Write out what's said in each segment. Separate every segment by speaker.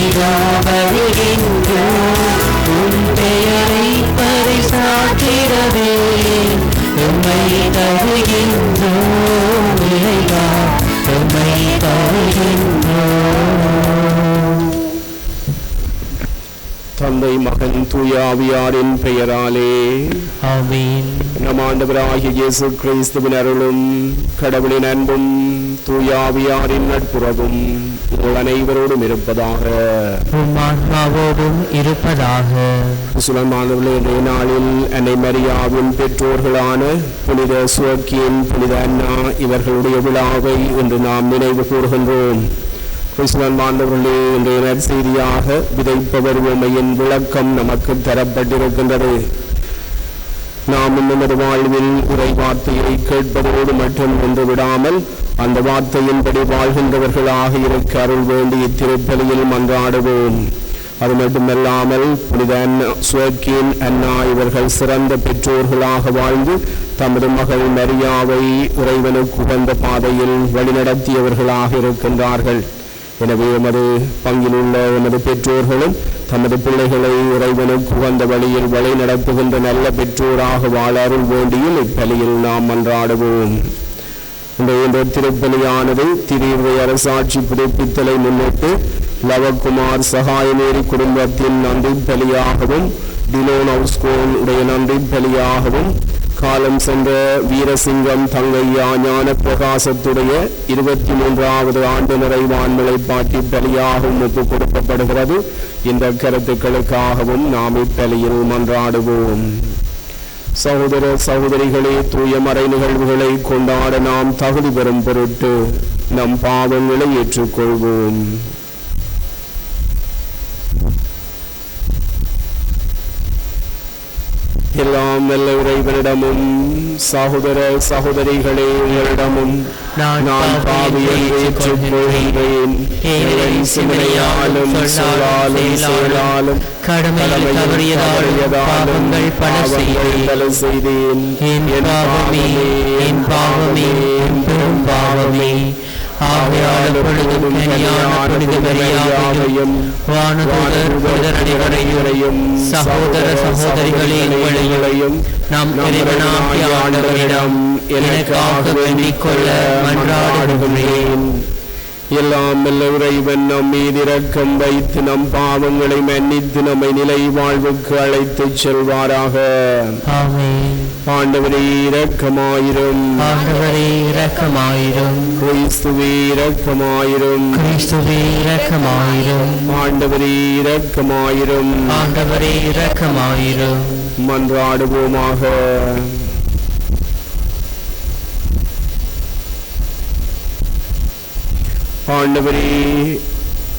Speaker 1: பரிதாபதி என்று உன் பெயரை பரிசாக்கிறதே உம்மை தருகின்றோ இறைவா உம்மை தருகின்றோ தந்தை மகன் தூயாவியாரின் பெயராலே.
Speaker 2: ஆமென்.
Speaker 1: நம் ஆண்டவராகிய இயேசு கிறிஸ்துவின் அருளும் கடவுளின் அன்பும் தூயாவியாரின் நட்புறவும் உங்கள் அனைவரோடும் இருப்பதாக.
Speaker 2: ஆன்மாவோடும் இருப்பதாக.
Speaker 1: சுலமானவர்களே இன்றைய நாளில் அன்னை மரியாவின் பெற்றோர்களான புனித சுவக்கியின் புனித அண்ணா இவர்களுடைய விழாவை இன்று நாம் நினைவு கூறுகின்றோம் கிறிஸ்துவன்மாண்டவர்களே இன்றைய நற்செய்தியாக விதைப்பவர் உண்மையின் விளக்கம் நமக்கு தரப்பட்டிருக்கின்றது. நாம் நமது வாழ்வில் உரை வார்த்தையை கேட்பதோடு மட்டும் நின்று விடாமல் அந்த வார்த்தையின்படி வாழ்கின்றவர்களாக இருக்க அருள் வேண்டி இத்திருப்பலியில் மன்றாடுவோம். அது மட்டுமல்லாமல் புனித அண்ணா அண்ணா இவர்கள் சிறந்த பெற்றோர்களாக வாழ்ந்து தமது மகள் மரியாவை இறைவனுக்கு உகந்த பாதையில் வழிநடத்தியவர்களாக இருக்கின்றார்கள். எனவே எமது பங்கிலுள்ள எமது பெற்றோர்களும் தமது பிள்ளைகளை இறைவனும் புகந்த வழியில் வழி நடத்துகின்ற நல்ல பெற்றோராக வாழ அருள் வேண்டியும் இப்பலியில் நாம் மன்றாடுவோம். இந்த திருப்பலியானது திடீர்வை அரசாட்சி புதுப்பித்தலை முன்னிட்டு லவகுமார் சகாயமேரி குடும்பத்தின் நன்றி பலியாகவும் டிலோன் ஹவுஸ்கோன் உடைய நன்றி பலியாகவும் காலம் சென்ற வீரசிங்கம் தங்கையா ஞான பிரகாசத்துடைய இருபத்தி மூன்றாவது ஆண்டு நிறைவான்மலை பாட்டி பலியாகவும் ஒப்பு கொடுக்கப்படுகிறது. இந்த கருத்துக்களுக்காகவும் நாம் இப்பலியில் மன்றாடுவோம். சகோதர சகோதரிகளே தூய மறை நிகழ்வுகளை கொண்டாட நாம் தகுதி பெறும் பொருட்டு நம் பாவங்களை ஏற்றுக்கொள்வோம். எல்லாம் நல்ல இறைவனிடமும் சகோதர சகோதரிகளே உங்களிடமும்
Speaker 2: நான்
Speaker 1: நான் பாவி என்று ஏற்றுக்கொள்கின்றேன். சிந்தனையாலும் சொல்லாலும் செயலாலும்
Speaker 2: கடமையில் தவறியதாலும் பாவங்கள் செய்தேன். என் பாவமே என் பாவமே என் பெரும் பாவமே. அனைவரையும் சகோதர சகோதரிகளே உங்களையும் நாம் இறைவனாகிய ஆண்டவரிடம் எனக்காக வேண்டிக் கொள்ள மன்றாடுகிறேன்
Speaker 1: எல்லாம் வல்ல இறைவன் நம் மீது இரக்கம் வைத்து நம் பாவங்களை மன்னித்து நம்மை நிலை வாழ்வுக்கு அழைத்துச் செல்வாராக. ஆண்டவரே இரக்கமாயிரும்.
Speaker 2: ஆண்டவரே இரக்கமாயிரும்.
Speaker 1: கிறிஸ்துவே இரக்கமாயிரும்.
Speaker 2: கிறிஸ்துவே இரக்கமாயிரும்.
Speaker 1: ஆண்டவரே இரக்கமாயிரும்.
Speaker 2: ஆண்டவரே இரக்கமாயிரும்.
Speaker 1: மன்றாடுவோமாக. ஆண்டவரே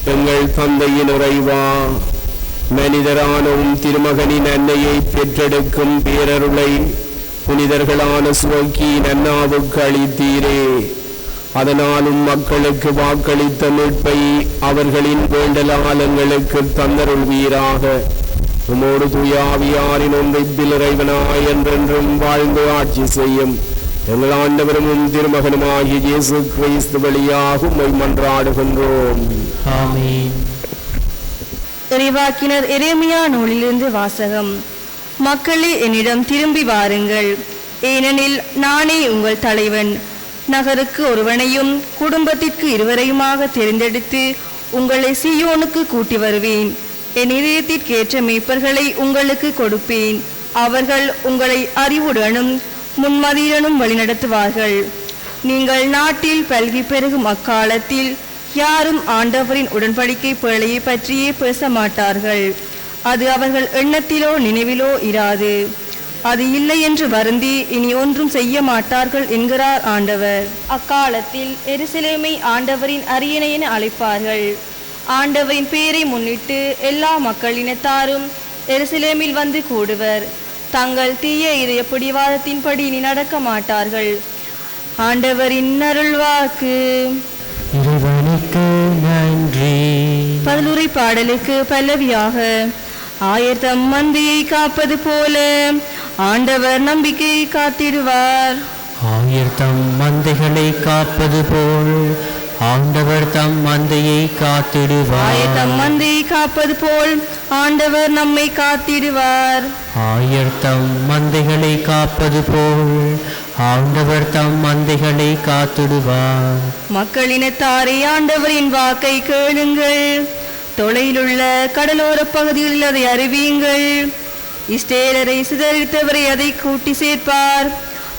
Speaker 1: எங்கள் தந்தையின் உறைவா மனிதரானவும் திருமகனின் அன்னையை பெற்றெடுக்கும் பேரருளை புனிதர்களான சுவக்கி நன்னாவுக்கு அளித்தீரே. அதனாலும் மக்களுக்கு வாக்களித்த மீட்பை அவர்களின் வேண்டலால் எங்களுக்கு தந்தருள்வீராக. உமோடு துயாவியாரின் ஒன்றைப்பில் இறைவனாய் என்றென்றும் வாழ்ந்து ஆட்சி செய்யும். எங்கள் ஆண்டவரும் திருமகனுமாகிய இயேசு கிறிஸ்து வழியாக உம்மை மன்றாடுகின்றோம்.
Speaker 2: ஆமென்.
Speaker 3: இறைவாக்கினர் எரேமியா நூலிலிருந்து வாசகம். மக்களே என்னிடம் திரும்பி வாருங்கள். ஏனெனில் நானே உங்கள் தலைவன். நகருக்கு ஒருவனையும் குடும்பத்திற்கு இருவரையுமாக தெரிந்தெடுத்து உங்களை சீயோனுக்கு கூட்டி வருவேன். என் இதயத்திற்கேற்ற மேய்ப்பர்களை உங்களுக்கு கொடுப்பேன். அவர்கள் உங்களை அறிவுடனும் முன்மதியுடனும் வழிநடத்துவார்கள். நீங்கள் நாட்டில் பல்கி பெருகும் அக்காலத்தில் யாரும் ஆண்டவரின் உடன்படிக்கை பிழையை பற்றியே பேச மாட்டார்கள் அது அவர்கள் எண்ணத்திலோ நினைவிலோ இராது. அது இல்லை என்று வருந்தி இனி ஒன்றும் செய்ய மாட்டார்கள் என்கிறார் ஆண்டவர். அக்காலத்தில் எருசலேமை ஆண்டவரின் அரியணை என அழைப்பார்கள். ஆண்டவரின் பேரை முன்னிட்டு எல்லா மக்களினத்தாரும் எருசலேமில் வந்து கூடுவர். தங்கள் தீய இதய பிடிவாதத்தின்படி இனி நடக்க மாட்டார்கள். ஆண்டவரின் அருள்வாக்கு
Speaker 2: இறைவனுக்கு நன்றி.
Speaker 3: பதிலுரை பாடலுக்கு பல்லவியாக. ஆயர்தம் மந்தியை காப்பது போல ஆண்டவர் நம்பிக்கையை காத்திடுவார்.
Speaker 2: ஆயிரத்தம் மந்தைகளை காப்பது போல் ஆண்டவர் தம் மந்தையை காத்திடுவார்.
Speaker 3: ஆயர்தம் மந்தியை காப்பது போல் ஆண்டவர் நம்மை காத்திடுவார்.
Speaker 2: ஆயிரத்தம் மந்தைகளை காப்பது போல் ஆண்டவர் தம் மந்தைகளை காத்திடுவார்.
Speaker 3: மக்களினத்தாரை ஆண்டவரின் வாக்கை கேளுங்கள். தொலையிலுள்ள கடலோர பகுதிகளில் அதை அறிவியுங்கள். இஸ்ரேலரை சிதறித்தவரை அதை கூட்டி சேர்ப்பார்.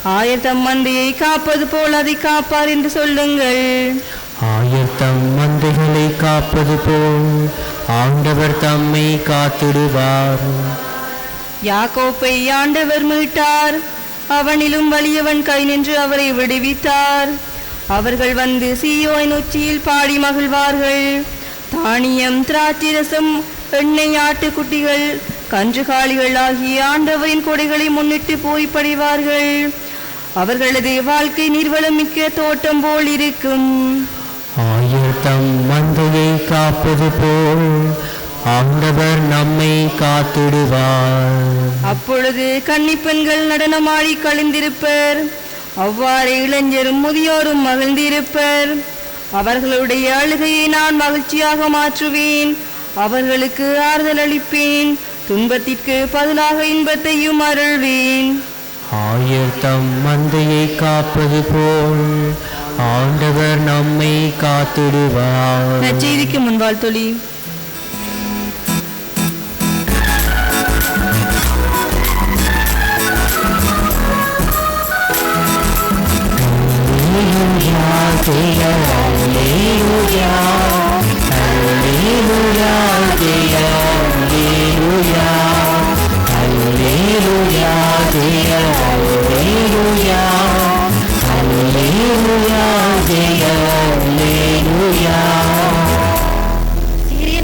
Speaker 3: ஆயத்தம் மந்தையை காப்பது போல் அதை காப்பார் என்று சொல்லுங்கள்.
Speaker 2: ஆயர்த்தம் மந்தைகளை காப்பது போல் ஆண்டவர் தம்மை காத்திடுவார்.
Speaker 3: யாக்கோப்பை ஆண்டவர் மீட்டார். அவனிலும் வலியவன் கை நின்று அவரை விடுவித்தார். அவர்கள் வந்து சீயோன் உச்சியில் பாடி மகிழ்வார்கள். தானியம் திராட்சிரசம் எண்ணெய் ஆட்டுக்குட்டிகள் கன்றுகாலிகள் ஆகிய ஆண்டவரின் கொடைகளை முன்னிட்டு போய் படைவார்கள் அவர்களது வாழ்க்கை நீர்வளமிக்க தோட்டம் போல் இருக்கும்.
Speaker 2: ஆயர்த்தம் மந்தையை காப்பது போல் ஆண்டவர் நம்மை காத்திடுவார்.
Speaker 3: அப்பொழுது கன்னிப்பெண்கள் நடனமாடி கழிந்திருப்பர் அவ்வாறு இளைஞரும் முதியோரும் மகிழ்ந்திருப்பர். அவர்களுடைய அழுகையை நான் மகிழ்ச்சியாக மாற்றுவேன். அவர்களுக்கு ஆறுதல் அளிப்பேன். துன்பத்திற்கு பதிலாக இன்பத்தையும் அருள்வேன்.
Speaker 2: ஆயர்த்தம் மந்தையை காப்பது போல் ஆண்டவர் நம்மை காத்திடுவார்.
Speaker 3: நற்செய்திக்கு முன்பால் தொழி. சீரிய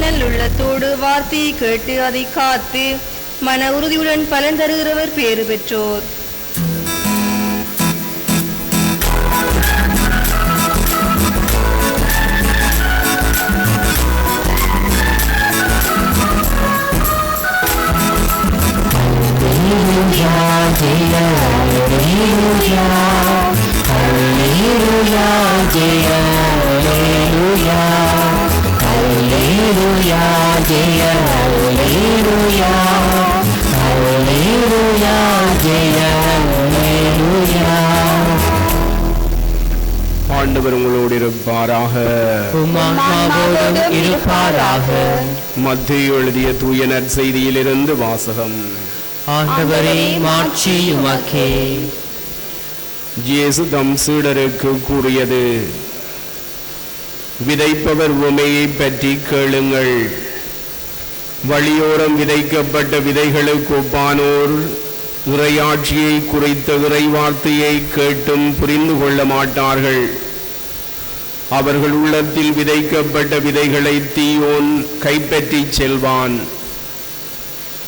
Speaker 3: நல்லுள்ளத்தோடு வார்த்தையை கேட்டு அதை காத்து மன உறுதியுடன் பலன் தருகிறவர் பேறு பெற்றோர்.
Speaker 1: ஆண்டவர் உங்களோடு இருப்பாராக.
Speaker 2: இருப்பாராக.
Speaker 1: மத்திய எழுதிய தூய நற்செய்தியிலிருந்து வாசகம்.
Speaker 2: ஆண்டவரே மாட்சி உமக்கே
Speaker 1: இயேசு தம் சீடருக்கு கூறியது விதைப்பவர் உமையை பற்றி கேளுங்கள். வழியோரம் விதைக்கப்பட்ட விதைகளுக்கு ஒப்பானோர் இறையாட்சியை குறித்த இறைவார்த்தையை கேட்டும் புரிந்து கொள்ள மாட்டார்கள். அவர்கள் உள்ளத்தில் விதைக்கப்பட்ட விதைகளை தீயோன் கைப்பற்றிச் செல்வான்.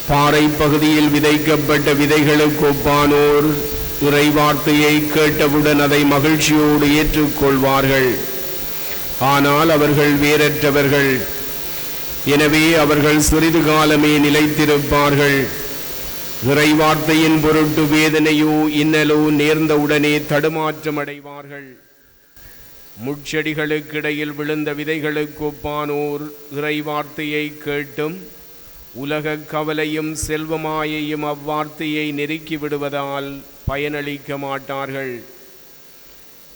Speaker 1: பாறை பகுதியில் விதைக்கப்பட்ட விதைகளுக்கு ஒப்பானோர் இறைவார்த்தையை கேட்டவுடன் அதை மகிழ்ச்சியோடு ஏற்றுக்கொள்வார்கள். ஆனால் அவர்கள் வேறற்றவர்கள். எனவே அவர்கள் சிறிது காலமே நிலைத்திருப்பார்கள். இறைவார்த்தையின் பொருட்டு வேதனையோ இன்னலோ நேர்ந்தவுடனே தடுமாற்றம் அடைவார்கள் முட்செடிகளுக்கிடையில் விழுந்த விதைகளுக்கு ஒப்பானோர் இறைவார்த்தையை கேட்டும் உலகக் கவலையும் செல்வமாயையும் அவ்வார்த்தையை நெருக்கி விடுவதால் பயனளிக்க மாட்டார்கள்.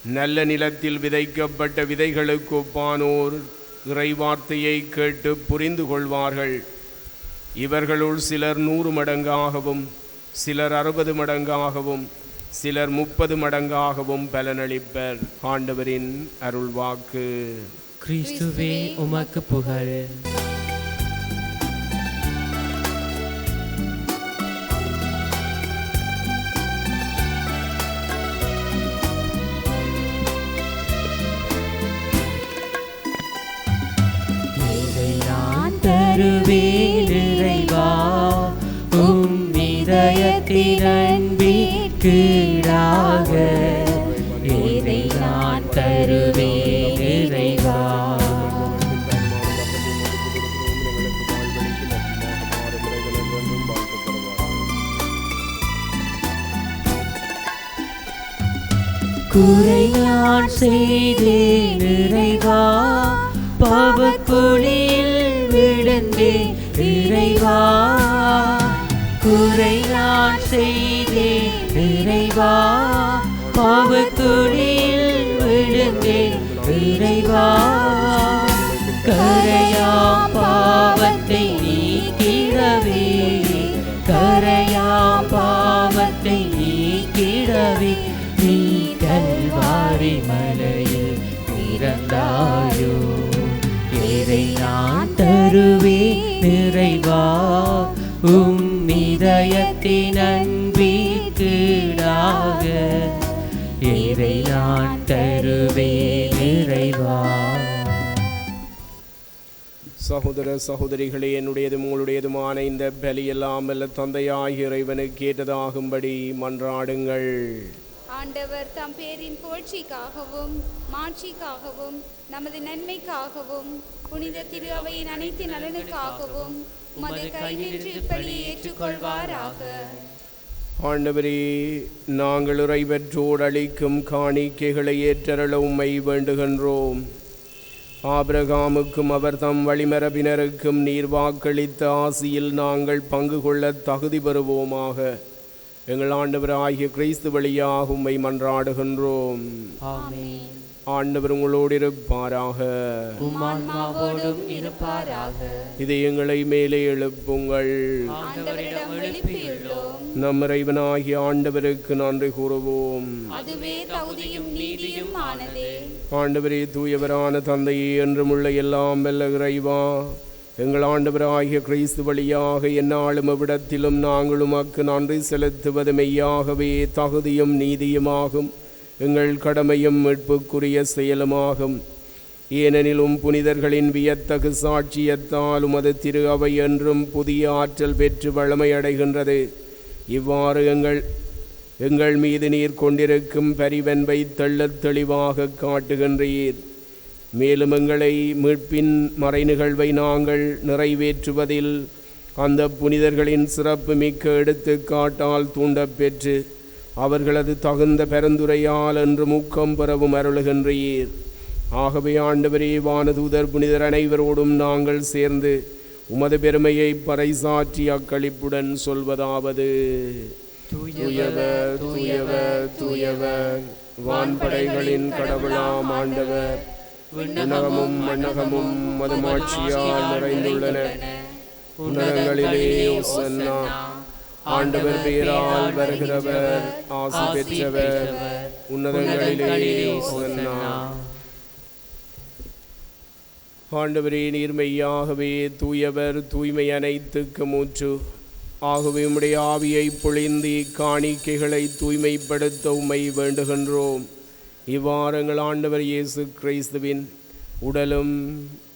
Speaker 1: நல்ல நிலத்தில் விதைக்கப்பட்ட விதைகளுக்கு ஒப்பானோர் இறைவார்த்தையை கேட்டு புரிந்து கொள்வார்கள். இவர்களுள் சிலர் நூறு மடங்காகவும் சிலர் அறுபது மடங்காகவும் சிலர் முப்பது மடங்காகவும் பலனளிப்பர். ஆண்டவரின் அருள்வாக்கு.
Speaker 2: கிறிஸ்துவே உமக்கு புகழ். கீழாக இதை நான் தருவேன் இறைவா. குறை நான் செய்தேன் இறைவா. பாவக்குழியில் விழுந்தேன் இறைவா. குறை நான் செய்தேன். இறைவா பாவத்துடில் விழுந்தேன். இறைவா கரையா பாவத்தை நீக்கிடவே. கரையா பாவத்தை நீக்கிடவே. நீ கல்வாரி மலையில் பிறந்தாயோ. இறை நான் தருவே நிறைவா அன்பிற்கீடாக இதை நான் தருவேன் நிறைவா
Speaker 1: சகோதர சகோதரிகளே என்னுடையதும் உங்களுடையதுமான இந்த பலியெல்லாம் அல்ல தந்தையாகிய இறைவனுக்கு கேட்டதாகும்படி மன்றாடுங்கள்.
Speaker 4: ஆண்டவர் தம் பேரின் புகழ்ச்சிக்காகவும் மாட்சிக்காகவும் நமது நன்மைக்காகவும் புனித திரு அவையின் அனைத்து நலனுக்காகவும் உமது கையிலிருந்து இப்படி ஏற்றுக்கொள்வாராக.
Speaker 1: ஆண்டவரே நாங்கள் இறைவற்றோடு அளிக்கும் காணிக்கைகளை ஏற்றருள உம்மை வேண்டுகின்றோம். ஆபிரகாமுக்கும் அவர் தம் வழிமரபினருக்கும் நீர் வாக்களித்த ஆசியில் நாங்கள் பங்கு கொள்ள தகுதி பெறுவோமாக. எங்கள் ஆண்டவர் ஆகிய கிறிஸ்து வழியாக உம்மை மன்றாடுகின்றோம்.
Speaker 2: ஆமென்.
Speaker 1: ஆண்டவர் உங்களோடு இருப்பாராக.
Speaker 2: உம்மான்மாவோடும் இருப்பாராக.
Speaker 1: இதை எங்களை மேலே எழுப்புங்கள். நம் இறைவனாகிய ஆண்டவருக்கு நன்றி கூறுவோம். ஆண்டவரே தூயவரான தந்தையே என்றுமுள்ள எல்லாம் வெல்ல இறைவா. எங்கள் ஆண்டவராகிய கிறிஸ்து வழியாக எந்நாளும் எவ்விடத்திலும் நாங்கள் உமக்கு நன்றி செலுத்துவது மெய்யாகவே தகுதியும் நீதியுமாகும். எங்கள் கடமையும் மீட்புக்குரிய செயலுமாகும். ஏனெனிலும் புனிதர்களின் வியத்தகு சாட்சியத்தால் உமது திரு அவை என்றும் புதிய ஆற்றல் பெற்று வளமையடைகின்றது இவ்வாறு எங்கள் எங்கள் மீது நீர் கொண்டிருக்கும் பரிவன்பை தெள்ளத் தெளிவாக காட்டுகின்றீர். மேலும் எங்களை மீட்பின் மறைநிகழ்வை நாங்கள் நிறைவேற்றுவதில் அந்த புனிதர்களின் சிறப்பு மிக்க எடுத்துக்காட்டால் தூண்டப்பெற்று அவர்களது தகுந்த பெருந்துரையால் என்று மூக்கம் பெறவும் அருளுகின்றீர். ஆகவே ஆண்டவரே வானதூதர் புனிதர் அனைவரோடும் நாங்கள் சேர்ந்து உமது பெருமையை பறைசாற்றி அக்களிப்புடன் சொல்வதாவது. தூயவர் தூயவர் தூயவர் வான்படைகளின் கடவுளாம் ஆண்டவர். விண்ணகமும் மண்ணகமும் மதுமாட்சியால் நிறைந்துள்ளன. உன்னதங்களிலே ஒசன்னா ஆண்டவர் பேரால் வருகிறவர் ஆசி பெற்றவர். உன்னதங்களிலே ஆண்டவரே நீர்மையாகவே தூயவர் தூய்மை அனைத்துக்கு மூச்சு. ஆகவே உம்முடைய ஆவியை பொழிந்தி காணிக்கைகளை தூய்மைப்படுத்த உம்மை வேண்டுகின்றோம். இவ்வாறு எங்கள் ஆண்டவர் இயேசு கிறிஸ்துவின் உடலும்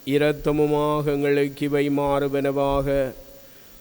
Speaker 1: இரத்தமுமாக எங்களுக்கு இவை மாறுவனவாக.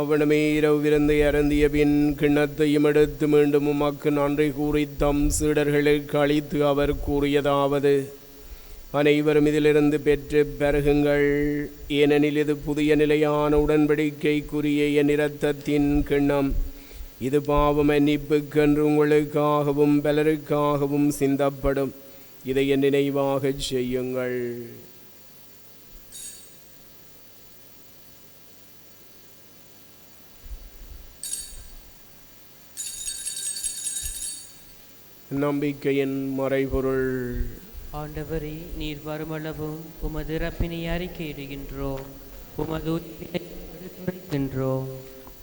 Speaker 1: அவனமே இரவு விருந்தை அருந்திய பின் கிண்ணத்தையும் எடுத்து மீண்டும் உமக்கு நன்றி கூறி தம் சீடர்களுக்கு அளித்து அவர் கூறியதாவது அனைவரும் இதிலிருந்து பெற்று பெருகுங்கள். ஏனெனில் இது புதிய நிலையான உடன்படிக்கைக்குரிய என் இரத்தத்தின் கிண்ணம். இது பாவம் மன்னிப்புக்கென்று உங்களுக்காகவும் பலருக்காகவும் சிந்தப்படும். இதை என் நினைவாகச் செய்யுங்கள். நம்பிக்கையின் மறைபொருள்.
Speaker 2: ஆண்டவரே நீர் வருமளவும் உமது இறப்பினை அறிக்கையிடுகின்றோம் உமது எடுத்துரைக்கின்றோம்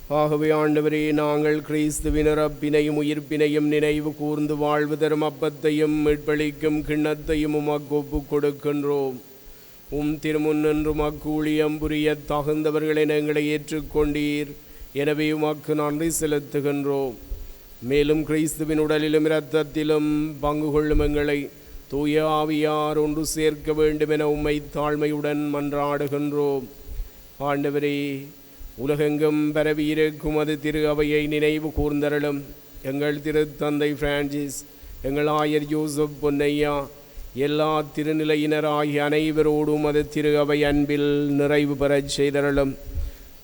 Speaker 1: ஆகவே ஆண்டவரே நாங்கள் கிறிஸ்துவின் இறப்பினையும் உயிர்ப்பினையும் நினைவு கூர்ந்து வாழ்வு தரும் அப்பத்தையும் மீட்பளிக்கும் கிண்ணத்தையும் உமக்கு ஒப்புக் கொடுக்கின்றோம். உம் திருமுன்னின்று உமக்கு ஊழியம் புரிய தகுந்தவர்களை எங்களை ஏற்றுக்கொண்டீர். எனவே உமக்கு நன்றி செலுத்துகின்றோம். மேலும் கிறிஸ்துவின் உடலிலும் இரத்தத்திலும் பங்கு கொள்ளும் எங்களை தூய ஆவியார் ஒன்று சேர்க்க வேண்டும் என உம்மை தாழ்மையுடன் மன்றாடுகின்றோம். ஆண்டவரே உலகெங்கும் பரவியிருக்கும் அது திரு அவையை நினைவு கூர்ந்தருளும். எங்கள் திருத்தந்தை பிரான்சிஸ் எங்கள் ஆயர் யூசப் பொன்னையா எல்லா திருநிலையினராகிய அனைவரோடும் அது திரு அவை அன்பில் நிறைவு பெறச் செய்தருளும்.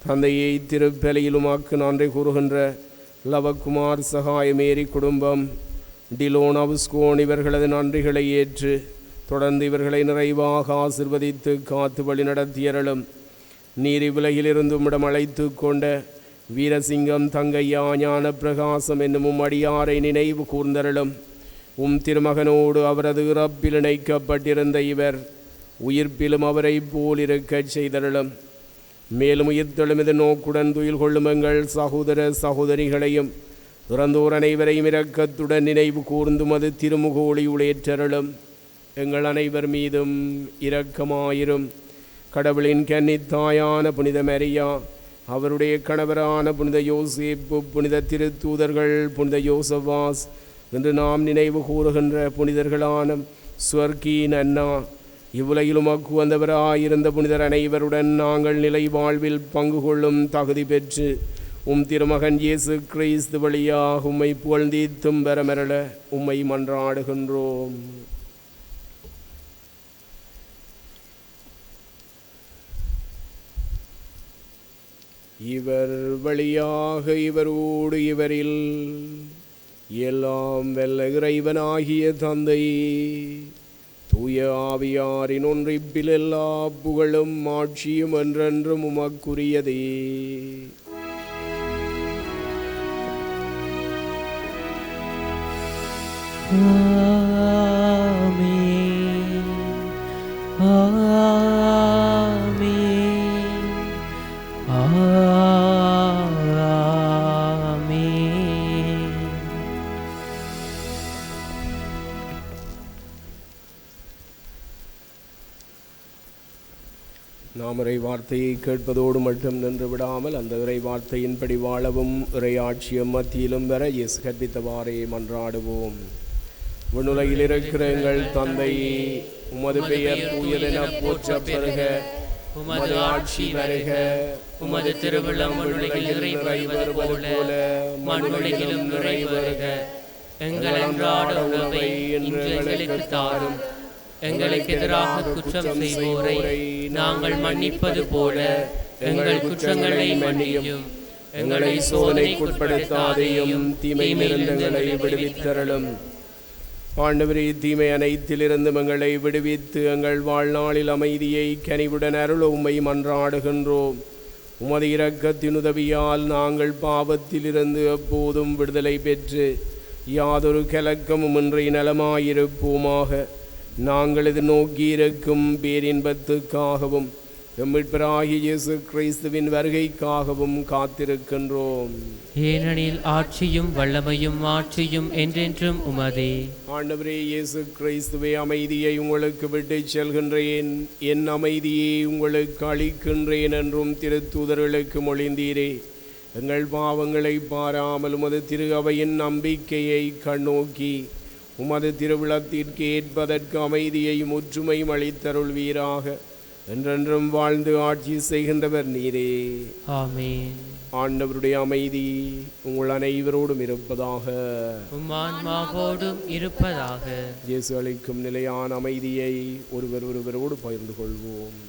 Speaker 1: தந்தையை திருப்பலையிலுமாக்கு நன்றி கூறுகின்ற லவகுமார் சகாயமேரி குடும்பம் டிலோன் அவுஸ்கோன் இவர்களது நன்றிகளை ஏற்று தொடர்ந்து இவர்களை நிறைவாக ஆசிர்வதித்து காத்து வழி நடத்தியரலும் நீர் இவ்வுலகிலிருந்து உம்மிடம் அழைத்து கொண்ட வீரசிங்கம் தங்கையா ஞான பிரகாசம் என்னும் அடியாரை நினைவு கூர்ந்தரலும் உம் திருமகனோடு அவரது இறப்பில் இணைக்கப்பட்டிருந்த இவர் உயிர்ப்பிலும் அவரை போலிருக்கச் செய்தரலும் மேலும் உயிர்த்தெழும் நோக்குடன் துயில் கொள்ளும் எங்கள் சகோதர சகோதரிகளையும் துறந்தோர் அனைவரையும் இரக்கத்துடன் நினைவு கூர்ந்தும் அது திருமுக ஒளி உளையற்றருளும் எங்கள் அனைவர் மீதும் இரக்கமாயிரும். கடவுளின் கன்னித்தாயான புனித மரியா அவருடைய கணவரான புனித யோசிப்பு புனித திருத்தூதர்கள் புனித யோசவாஸ் என்று நாம் நினைவு கூறுகின்ற புனிதர்களான ஸ்வர்கீன் அண்ணா இவ்வுலகிலும் அக்கு வந்தவராயிருந்த புனிதர் அனைவருடன் நாங்கள் நிலை வாழ்வில் பங்கு கொள்ளும் தகுதி பெற்று உம் திருமகன் இயேசு கிறிஸ்து வழியாக உம்மை புகழ்ந்தீத்தும் பெறமெரள உம்மை மன்றாடுகின்றோம். இவர் வழியாக இவரோடு இவரில் எல்லாம் வெல்ல இறைவனாகிய தந்தை. தூய ஆவியாரின் ஒன்றிப்பில் எல்லா புகழும் ஆட்சியும் என்றென்றும் உமக்குரியதே.
Speaker 2: ஆமே ஆ
Speaker 1: நாம் இறை வார்த்தையை கேட்பதோடு மட்டும் நின்று விடாமல் அந்த இறை வார்த்தையின்படி வாழவும் இறையாட்சியம் மத்தியிலும் வர இயேசு கற்பித்தவாறே மன்றாடுவோம். விண்ணுலகில் இருக்கிற எங்கள் தந்தையே உமது பெயர் தூயதென போற்ற பெருக
Speaker 2: உமது ஆட்சி வருக. உமது திருவிழம் மண்ணுலகில் நிறைவேறுவது போல மண்ணுலகிலும் நிறைவருக. எங்கள் அன்றாட உணவை இன்று எங்களுக்கு தாரும். எங்களுக்கு எதிராக குற்றம் செய்வோரை நாங்கள் மன்னிப்பது போல எங்கள் குற்றங்களை மன்னியும்.
Speaker 1: எங்களை சோதனைக்குட்படுத்தாதையும் தீமை மிருந்தங்களை விடுவித்தரலும். ஆண்டவரே தீமை அனைத்திலிருந்து எங்களை விடுவித்து எங்கள் வாழ்நாளில் அமைதியை கனிவுடன் அருள உம்மை மன்றாடுகின்றோம் உமது இரக்கத்தின் உதவியால் நாங்கள் பாவத்திலிருந்து எப்போதும் விடுதலை பெற்று யாதொரு கலக்கமும் இன்றி நலமாயிருப்போமாக. நாங்கள் இது நோக்கி இருக்கும் பேரின்பத்துக்காகவும் எம்மிட்பராகிய இயேசு கிறிஸ்துவின் வருகைக்காகவும் காத்திருக்கின்றோம்.
Speaker 2: ஏனெனில் ஆட்சியும் வல்லமையும் ஆட்சியும் என்றென்றும் உமதே.
Speaker 1: ஆண்டவரே இயேசு கிறிஸ்துவே அமைதியை உங்களுக்கு விட்டுச் செல்கின்றேன். என் அமைதியை உங்களுக்கு அளிக்கின்றேன் என்றும் திருத்தூதர்களுக்கு மொழிந்தீரே. எங்கள் பாவங்களை பாராமல் உமது திரு அவையின் நம்பிக்கையை கண்ணோக்கி உமது திருவிழத்திற்கு ஏற்பதற்கு அமைதியையும் ஒற்றுமையும் அளித்தருள்வீராக. என்றென்றும் வாழ்ந்து ஆட்சி செய்கின்றவர் நீரே.
Speaker 2: ஆமென்.
Speaker 1: ஆண்டவருடைய அமைதி உங்கள் அனைவரோடும் இருப்பதாக.
Speaker 2: இருப்பதாக.
Speaker 1: இயேசு அளிக்கும் நிலையான அமைதியை ஒருவர் ஒருவரோடு பகிர்ந்து கொள்வோம்.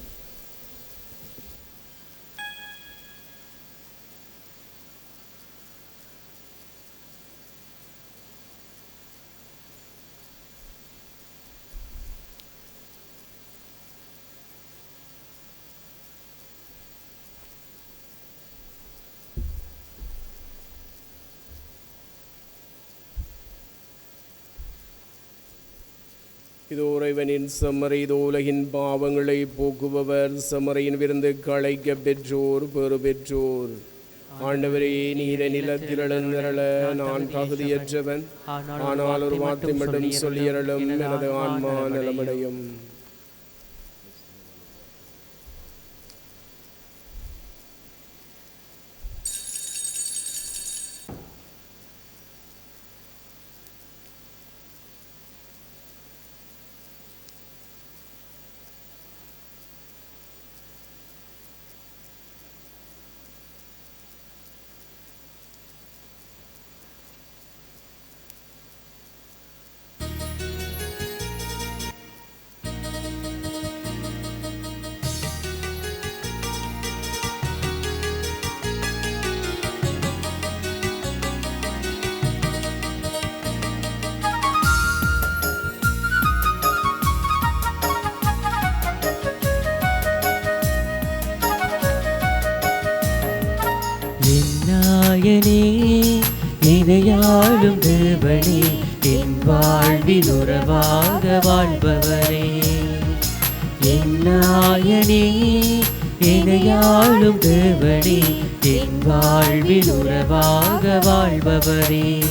Speaker 1: இதோ இறைவனின் செம்மறை இதோ உலகின் பாவங்களை போக்குபவர் செம்மறையின் விருந்துக்கு அழைக்க பெற்றோர் பெறு பெற்றோர் ஆண்டவரே நீர நிலத்தில் எழுந்தருள நான் தகுதியற்றவன். ஆனால் ஒரு வார்த்தை மட்டும் சொல்லியறலும் எனது ஆன்மா நலமடையும்.
Speaker 2: தேவனே என் வாழ்வின் உறவாக வாழ்பவரே. என் நாயனே இணையாளும் தேவனே. என் வாழ்வில் உறவாக வாழ்பவரே.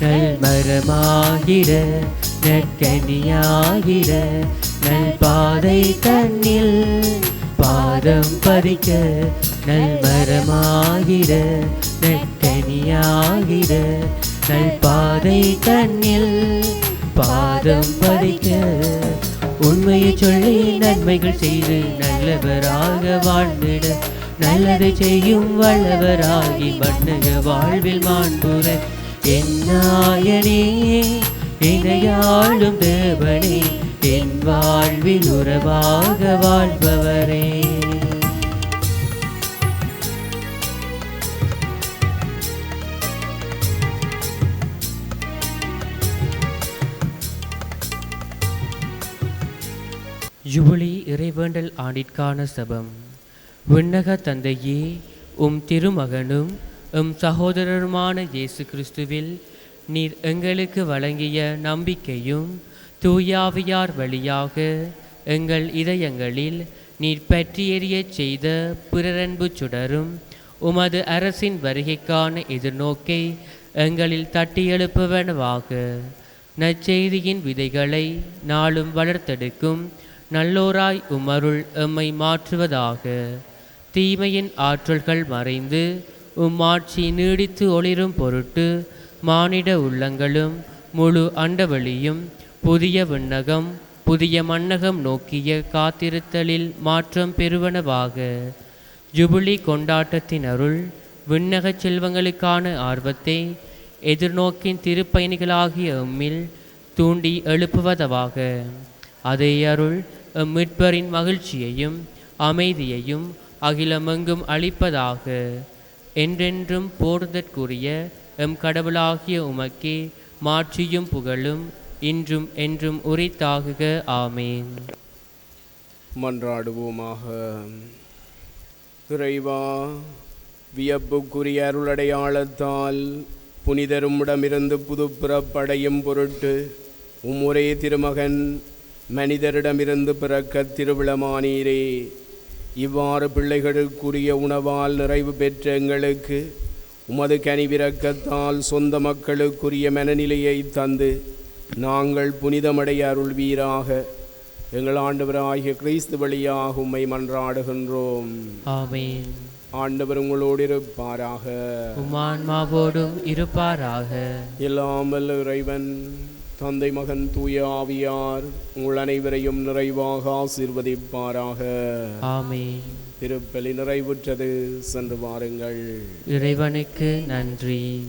Speaker 2: நல் மரமாகிற நற்கனியாகிற நல் பாதை தன்னில் பாதம் பதிக்க. நல்மரமாகிட நற்கனியாகிற நல் பாதை தன்னில் பாதம் பதிக்க. உண்மையை சொல்லி நன்மைகள் செய்து நல்லவராக வாழ்ந்திட. நல்லதை செய்யும் வல்லவராகி மன்னக வாழ்வில் மாண்புற. என்னாயனே இணையாளும் தேவனே என் வாழ்வில் உறவாக வாழ்பவரே. ஜுபிலி இறைவேண்டல் ஆண்டிற்கான சபம். விண்ணக தந்தையே உம் திருமகனும் எம் சகோதரருமான இயேசு கிறிஸ்துவில் நீர் எங்களுக்கு வழங்கிய நம்பிக்கையும் தூயாவியார் வழியாக எங்கள் இதயங்களில் நீர் பற்றி எறியச் செய்த பிறரன்பு சுடரும் உமது அரசின் வருகைக்கான எதிர்நோக்கை எங்களில் தட்டி எழுப்புவனவாக நற்செய்தியின் விதைகளை நாளும் வளர்த்தெடுக்கும் நல்லோராய் உமருள் எம்மை மாற்றுவதாக. தீமையின் ஆற்றல்கள் மறைந்து உம் ஆட்சி நீடித்து ஒளிரும் பொருட்டு மானிட உள்ளங்களும் முழு அண்டவெளியும் புதிய விண்ணகம் புதிய மன்னகம் நோக்கிய காத்திருத்தலில் மாற்றம் பெறுவனவாக. ஜுபிலி கொண்டாட்டத்தின் அருள் விண்ணகச் செல்வங்களுக்கான ஆர்வத்தை எதிர்நோக்கின் திருப்பயணிகளாகிய எம்மில் தூண்டி எழுப்புவதவாக. அதே அருள் எம் மீட்பரின் மகிழ்ச்சியையும் அமைதியையும் அகிலமெங்கும் அளிப்பதாக. என்றென்றும் போடுதற்குரிய எம் கடவுளாகிய உமக்கே மாற்றியும் புகழும் இன்றும் என்றும் உரித்தாகுக ஆமேன்.
Speaker 1: மன்றாடுவோமாக. இறைவா வியப்புக்குரிய அருளடையாளத்தால் புனிதருமிடமிருந்து புது பிறப்படையும் பொருட்டு உம் திருமகன் மனிதரிடமிருந்து பிறக்க திருவிழமானீரே. இவ்வாறு பிள்ளைகளுக்குரிய உணவால் நிறைவு பெற்ற எங்களுக்கு உமது கனிவிரக்கத்தால் சொந்த மக்களுக்குரிய மனநிலையை தந்து நாங்கள் புனிதமடைய அருள்வீராக. எங்கள் ஆண்டவராகிய கிறிஸ்து வழியாக உம்மை மன்றாடுகின்றோம்.
Speaker 2: ஆமேன்.
Speaker 1: ஆண்டவர் உங்களோடு இருப்பாராக.
Speaker 2: உமான்மாவோடும் இருப்பாராக.
Speaker 1: இல்லாமல் இறைவன் தந்தை மகன் தூய ஆவியார் உங்கள் அனைவரையும் நிறைவாக ஆசீர்வதிப்பாராக.
Speaker 2: ஆமேன்.
Speaker 1: திருப்பலி நிறைவுற்றது. சென்று வாருங்கள்.
Speaker 2: இறைவனுக்கு நன்றி.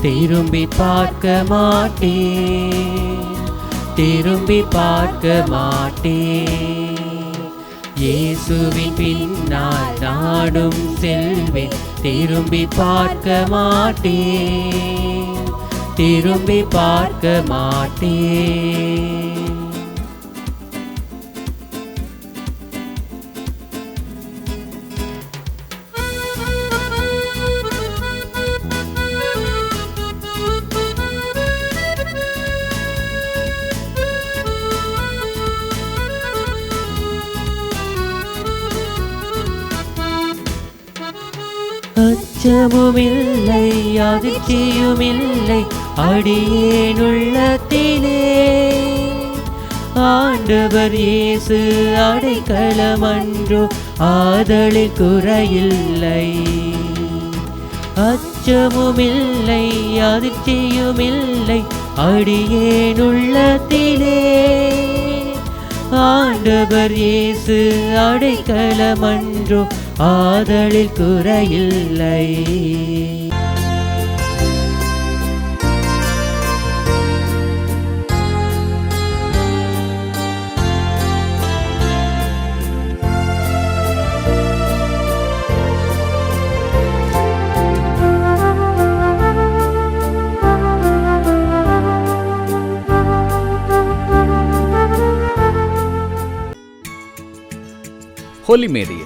Speaker 2: திரும்பி பார்க்க மாட்டேன். திரும்பி பார்க்க மாட்டேன். இயேசுவின் பின்னால் நாடும் செல்வேன். திரும்பி பார்க்க மாட்டேன். திரும்பி பார்க்க மாட்டேன். அச்சமுமில்லை அதிர்ச்சியுமில்லை அடியேனுள்ளத்திலே. ஆண்டவர் இயேசு அடைக்கலமன்றோ ஆதலில் குறையில்லை. அச்சமுமில்லை அதிர்ச்சியுமில்லை அடியேனுள்ளத்திலே. ஆண்டவர் இயேசு அடைக்கலமன்றோ ஆதலில் குறையில்லை.
Speaker 5: ஹோலி மேரியே